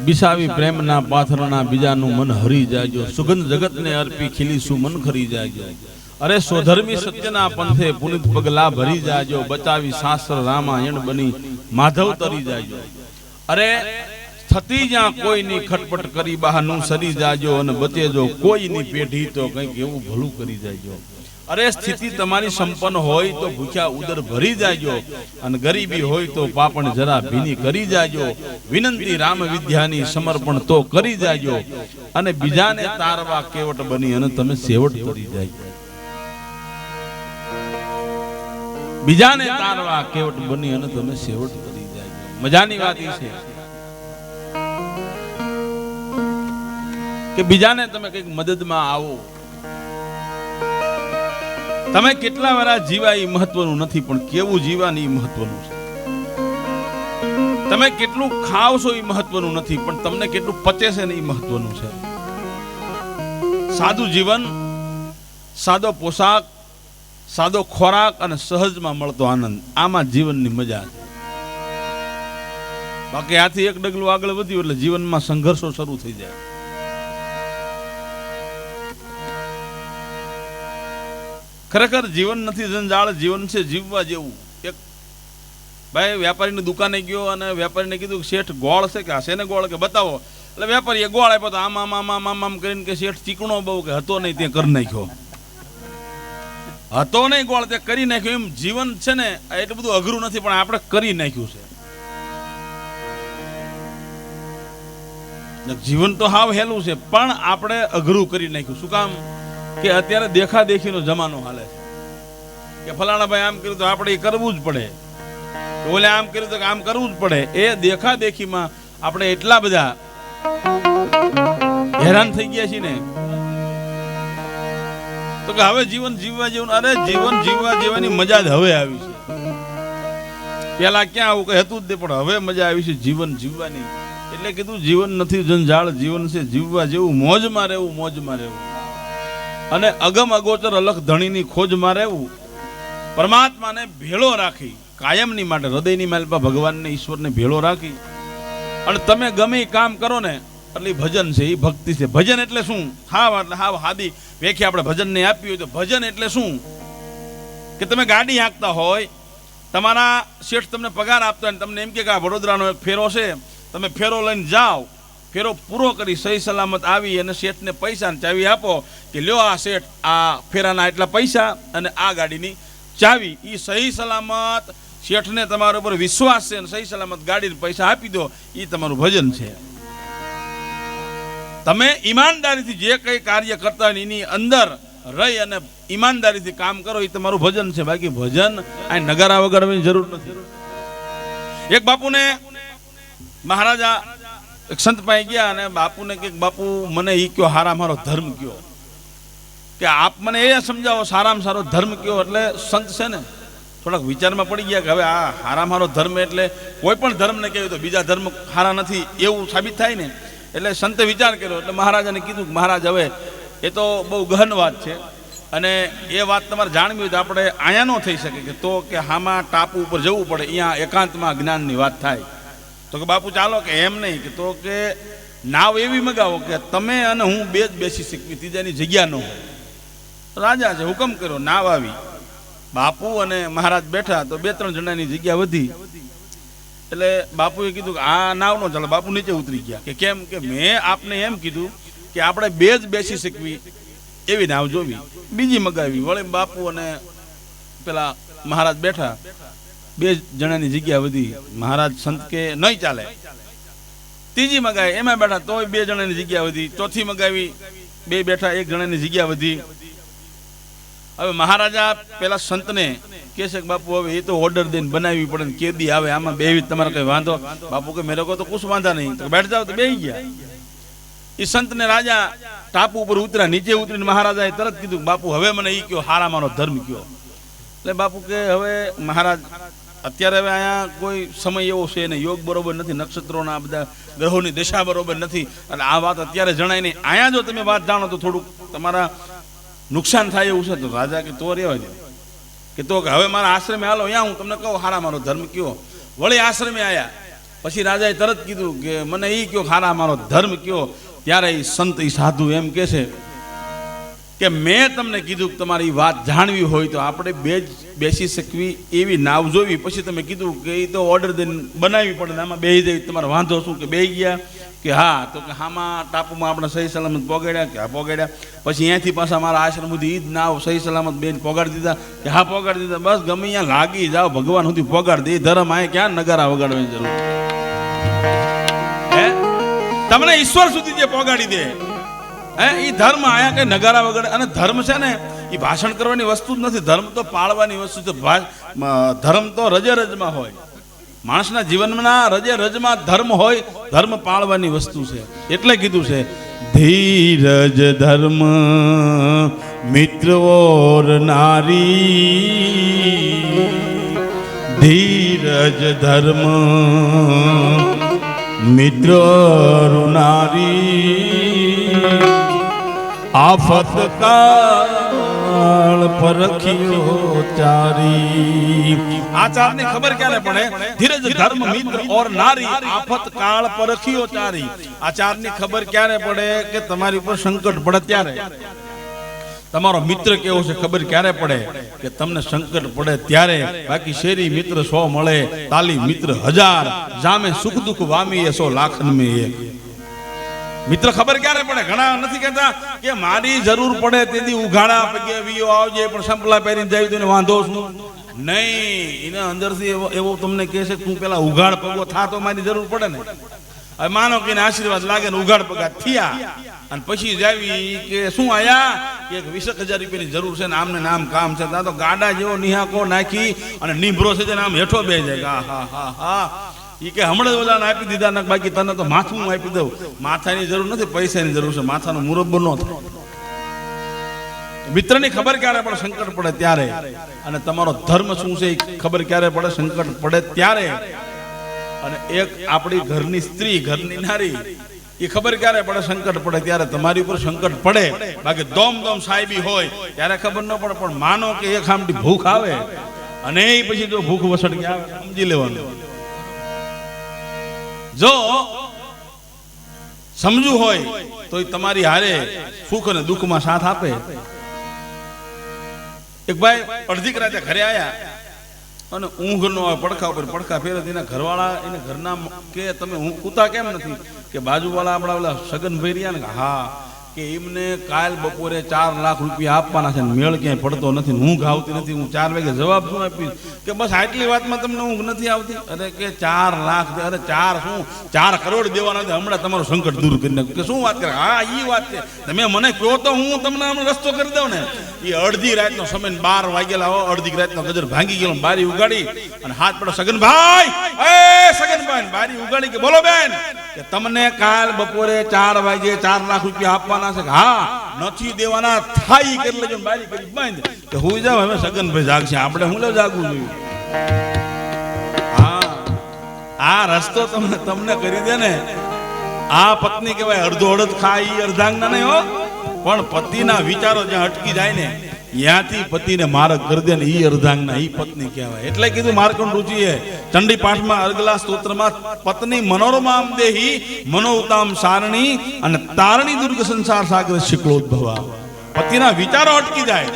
બિસાવી પ્રેમના પાથરના બીજાનું મન હરી જાય સુગંધ જગતને અર્પી ખીલીશું, મન ખરી જાય અરે સ્વધર્મી સત્યના પંથે પુનિત પગલા ભરી જાયજો. બચાવી શાસ્ત્ર રામાયણ બની, માધવ તરી જાજો અરે થતી જ્યાં કોઈની ખટપટ કરી બહારનું સરી જાજો અને બચેજો કોઈની પેઢી તો કંઈક એવું ભલું કરી જાયજો. અરે સ્થિતિ તમારી સંપન્ન હોય તો ભૂખ્યા ઉદર ભરી જાજો અને ગરીબી હોય તો પાપણ જરા ભીની કરી જાજો. વિનંતી રામ વિદ્યાની સમર્પણ તો કરી જાજો. અને બીજાને તારવા કેવટ બની અને તમે સેવટ કરી જાજો. બીજાને તારવા કેવટ બની અને તમે સેવટ કરી જાજો. મજાની વાત એ છે. કે બીજાને તમે કંઈક મદદમાં આવો. તમે કેટલા વાર જીવા એ મહત્વનું નથી, પણ કેવું જીવાની એ મહત્વનું છે? તમે કેટલું ખાવશો એ મહત્વનું નથી, પણ તમને કેટલું પચે છે ને એ મહત્વનું છે? સાદું જીવન, સાદો પોશાક, સાદો ખોરાક અને સહજમાં મળતો આનંદ, આમાં જીવનની મજા છે. બાકી આથી એક ડગલું આગળ વધ્યું એટલે જીવનમાં સંઘર્ષો શરૂ થઈ જાય. ખરેખર જીવન નથી જંજાળ જીવન છે, જીવવા જેવું. એક ભાઈ વેપારીની દુકાને ગયો અને વેપારીને કીધું કે શેઠ ગોળ છે કે છે ને ગોળ? કે બતાવો. એટલે વેપારીએ ગોળ આપ્યો તો આમ આમ આમ આમ આમ આમ કરીને કે શેઠ ચીકણો બહુ કે હતો નહીં, તે કરી નાખ્યો. હતો નહીં ગોળ, તે કરી નાખ્યો. એમ જીવન છે ને એટલું બધું અઘરું નથી, પણ આપણે કરી નાખ્યું છે. જીવન તો હાવ હેલું છે, પણ આપણે અઘરું કરી નાખ્યું. શું કામ? કે અત્યારે દેખા દેખીનો જમાનો હાલે છે. કે ફલાણા ભાઈ આમ કર્યું તો આપણે એ કરવું જ પડે. ઓલે આમ કર્યું તો આમ કરવું જ પડે. એ દેખા દેખીમાં આપણે એટલા બધા હેરાન થઈ ગયા છીએ ને. તો કે હવે જીવન જીવવા જેવું અરે જીવન જીવવા જેવાની મજા જ હવે આવી છે. પેલા ક્યાં આવું કઈ હતું જ નહીં, પણ હવે મજા આવી છે જીવન જીવવાની. એટલે કીધું જીવન નથી જંજાળ જીવન છે જીવવા જેવું, મોજમાં રહેવું મોજમાં રહેવું. અને અગમ અગોચર અલખ ધણીની ખોજમાં રહેવું. પરમાત્માને ભેળો રાખી, કાયમની માટે, હૃદયની માલપા ભગવાનને, ઈશ્વરને ભેળો રાખી. અને તમે ગમે કામ કરો ને, એટલે ભજન છે એ ભક્તિ છે. ભજન એટલે શું? હાવ એટલે હાવ હાદી વેખી આપણે ભજનને આપી હોય તો ભજન એટલે શું? કે તમે ગાડી હાંકતા હોય, તમારા શેઠ તમને પગાર આપતા હોય તમને એમ કે આ વડોદરાનો એક ફેરો છે, તમે ફેરો લઈને જાઓ. ફેરો પૂરો કરી સહી સલામત આવી અને શેઠને પૈસા ચાવી આપો કે લ્યો આ શેઠ આ ફેરાના એટલા પૈસા અને આ ગાડીની ચાવી. એ સહી સલામત, શેઠને તમારા ઉપર વિશ્વાસ છે અને સહી સલામત ગાડીને પૈસા આપી દો એ તમારું ભજન છે. તમે ઈમાનદારીથી જે કંઈ કાર્ય કરતા હોય એની અંદર રહી અને ઈમાનદારીથી કામ કરો એ તમારું ભજન છે. બાકી ભજન આ નગારા વગાડવાની જરૂર નથી. એક બાપુને મહારાજા એક સંત પાસે ગયા અને બાપુને કે, બાપુ, મને એ કયો હારા મારો ધર્મ કયો? કે, આપ મને એ સમજાવો, સારામાં સારો ધર્મ કયો? એટલે સંત છે ને, થોડાક વિચારમાં પડી ગયા કે, હવે આ હારા મારો ધર્મ એટલે કોઈ પણ ધર્મને કહેવાય તો બીજા ધર્મ હારા નથી. એવું સાબિત થાય ને, એટલે સંતે વિચાર કર્યો, એટલે મહારાજાને કીધું કે, મહારાજ, હવે એ તો બહુ ગહન વાત છે અને એ વાત તમારે જાણવી હોય તો આપણે અહીંયા ન થઈ શકે કે તો કે હામાં ટાપુ ઉપર જવું પડે અહીંયા એકાંતમાં જ્ઞાનની વાત થાય. તો કે બાપુ ચાલો કે એમ નહીં કે તો કે નાવ એવી મગાવો કે તમે અને હું બે જ બેસી શકવી ત્રીજાની જગ્યા ન હોય. રાજા છે હુકમ કર્યો, નાવ આવી. બાપુ અને મહારાજ બેઠા તો બે ત્રણ જણાની જગ્યા વધી. એટલે બાપુએ કીધું કે આ નાવ નો ચાલે, બાપુ નીચે ઉતરી ગયા. કે કેમ? કે મેં આપને એમ કીધું કે આપણે બે જ બેસી શકવી એવી નાવ જોવી. બીજી મગાવી. વળી બાપુ અને પેલા મહારાજ બેઠા બે જણાની જગ્યા વધી મહારાજ સંત કે નહીં ચાલે. ત્રીજી મગાવી એમાં બેઠા તોય બે જણાની જગ્યા વધી. ચોથી મગાવી, બે બેઠા એક જણાની જગ્યા વધી. હવે મહારાજા પેલા સંતને કે છે બાપુ, હવે એ તો ઓર્ડર દઈને બનાવવી પડે ને કેદી આવે, આમાં બેવી તમારે કઈ વાંધો. બાપુ કે મેરે કો તો કુશ વાંધા નહીં. બેઠ જાવ તો બે ગયા. એ સંતને રાજા ટાપુ ઉપર ઉતર્યા, નીચે ઉતરીને મહારાજાએ તરત કીધું બાપુ, હવે મને એ કયો હારા મારો ધર્મ કયો. એટલે બાપુ કે હવે મહારાજ અત્યારે હવે અહીંયા કોઈ સમય એવો છે ને યોગ બરોબર નથી, નક્ષત્રોના બધા ગ્રહોની દિશા બરોબર નથી. એટલે આ વાત અત્યારે જણાય નહીં. અહીંયા જો તમે વાત જાણો તો થોડુંક તમારા નુકસાન થાય એવું છે. તો રાજા કે તો રહેવા દે કે તો હવે મારા આશ્રમે હાલો, અહીંયા હું તમને કહું, હારા મારો ધર્મ કયો. વળી આશ્રમે આવ્યા પછી રાજાએ તરત કીધું કે મને એ કયો હારા મારો ધર્મ કયો. ત્યારે એ સંત એ સાધુ એમ કે છે કે મેં તમને કીધું કે તમારી વાત જાણવી હોય તો આપણે બે બેસી શકવી એવી નાવ જોવી. પછી તમે કીધું કે એ તો ઓર્ડર દઈને બનાવવી પડે આમાં બેસી જઈ તમારો વાંધો શું કે બે ગયા? કે હા, તો કે હામાં ટાપુમાં આપણે સહી સલામત પોગાડ્યા, કે હા પોગાડ્યા. પછી અહીંયાથી પાછા મારા આશ્રમ સુધી એ જ નાવ સહી સલામત બેન પોગાડી દીધા. કે હા પોગાડી દીધા. બસ ગમે અહીંયા લાગી જાઓ, ભગવાન સુધી પોગાડી દે. ધર્મ આ ક્યાં નગારા વગાડવાની જરૂર? હે? તમને ઈશ્વર સુધી જે પોગાડી દે. હે એ ધર્મ આયા કે નગારા વગર? અને ધર્મ છે ને એ ભાષણ કરવાની વસ્તુ જ નથી. ધર્મ તો પાળવાની વસ્તુ છે. ધર્મ તો રજે રજમાં હોય. માણસના જીવનના રજે રજમાં ધર્મ હોય, ધર્મ પાળવાની વસ્તુ છે. એટલે કીધું છે, ધીરજ ધર્મ, મિત્ર ઓર નારી. ધીરજ ધર્મ, મિત્ર નારી. આફત કાળ પરખ્યો ચારી. આચારને ખબર ક્યારે પડે? ધીરજ, ધર્મ, મિત્ર ઓર નારી આફત કાળ પરખ્યો ચારી. આચારની ખબર ક્યારે પડે કે તમારી ઉપર સંકટ પડે ત્યારે? તમારો મિત્ર કેવો છે ખબર ક્યારે પડે કે તમને સંકટ પડે ત્યારે? બાકી શેરી મિત્ર સો મળે, તાલી મિત્ર હજાર, જામે સુખ દુઃખ વામી એ સો લાખ મે મિત્ર ખબર ક્યારે પડે? ઘણા નથી કહેતા કે મારી જરૂર પડે તેથી ઉઘાડા પગે વીઓ આવજે, પણ સંપલા પહેરીને જાય તો વાંધો શું? નહીં, એના અંદરથી એવો એવો તમને કહે છે તું પેલા ઉઘાડ પગો થા તો મારી જરૂર પડે ને. હવે માનો કે આશીર્વાદ લાગે ને ઉઘાડ પગા થયા. અને પછી જાવી કે શું આયા? કે એક વીસેક હજાર રૂપિયાની જરૂર છે ને આમને નામ કામ છે. ત્યાં તો ગાડા જેવો નિહાકો નાખી અને નીભરો છે આમ હેઠો બે જાય. હા હા હા હા ઈ કે હમણાં ઓલાને આપી દીધા ને બાકી તને તો માથું આપી દઉં. માથાની જરૂર નથી, પૈસાની જરૂર છે. માથાનો મુરબ્બો ન થાય. મિત્રની ખબર ક્યારે પડે? સંકટ પડે ત્યારે. અને તમારો ધર્મ શું છે એ ખબર ક્યારે પડે? સંકટ પડે ત્યારે. અને એક આપણી ઘરની સ્ત્રી, ઘરની નારી એ ખબર ક્યારે પડે? સંકટ પડે ત્યારે તમારી ઉપર સંકટ પડે. બાકી દોમ દોમ સાહેબી હોય, ત્યારે ખબર ન પડે. પણ માનો કે એક આમટી ભૂખ આવે. અને એ પછી જો ભૂખ વસડકી આવે સમજી લેવાનું. જો સમજુ હોય તો તમારી હારે સુખ અને દુઃખમાં સાથ આપે. એક ભાઈ અડધીક રાતે ઘરે આયા અને ઊંઘ નો આવે પડખા ઉપર પડખા ફેરે એના ઘરવાળા એને ઘરના કે તમે હું કૂતા કેમ નથી? કે બાજુવાળા આપણા ઓલા સગનભાઈ રહ્યા ને હા કે એમને કાલ બપોરે ચાર લાખ રૂપિયા આપવાના છે મેળ ક્યાંય પડતો નથી હું ગાવતી નથી, હું ચાર વાગે જવાબ શું આપીશ? કે બસ આટલી વાતમાં તમને ઊંઘ નથી આવતી? અરે કે ચાર લાખ અરે ચાર શું? ચાર કરોડ દેવાના છે, હમણાં તમારું સંકટ દૂર કરી નાખ્યું. કે શું વાત કરે? હા એ વાત છે. તમે મને કહો તો હું તમને આમ રસ્તો કરી દઉં ને. એ અડધી રાતનો સમય બાર વાગેલા હો, અડધી રાતનો ગજર ભાંગી ગયેલો બારી ઉગાડી અને હાથ પડે, સગનભાઈ! એ, સગનભાઈ! બારી ઉગાડી કે, બોલો બેન! કે તમને કાલ બપોરે ચાર વાગે ચાર લાખ રૂપિયા આપવાના છે હા, નથી દેવાના, થાય કરી લેજો બારી કરી બંધ. કે હું જાવ હવે સગનભાઈ જાગશે. આપણે હું લેવ જાગવું જોઈએ? હા, આ રસ્તો તમને તમને કરી દે ને. આ પત્ની કહેવાય અડધો અડધ ખાય ઈ અર્ધાંગના નહીં હો. પણ પતિના વિચારો જ્યાં અટકી જાય ને ત્યાંથી પતિને માર્ગ કરી દે ને ઈ અર્ધાંગના, ઈ પત્ની કહેવાય. એટલે કીધું માર્કંડ રુચિએ ચંડી પાઠમાં અર્ગલા સ્તોત્રમાં પત્ની મનોરમામ દેહી મનોતામ સારણી અને તારણી દુર્ગ સંસાર સાગર શિકળોદ્ભવા પતિના વિચારો અટકી જાય.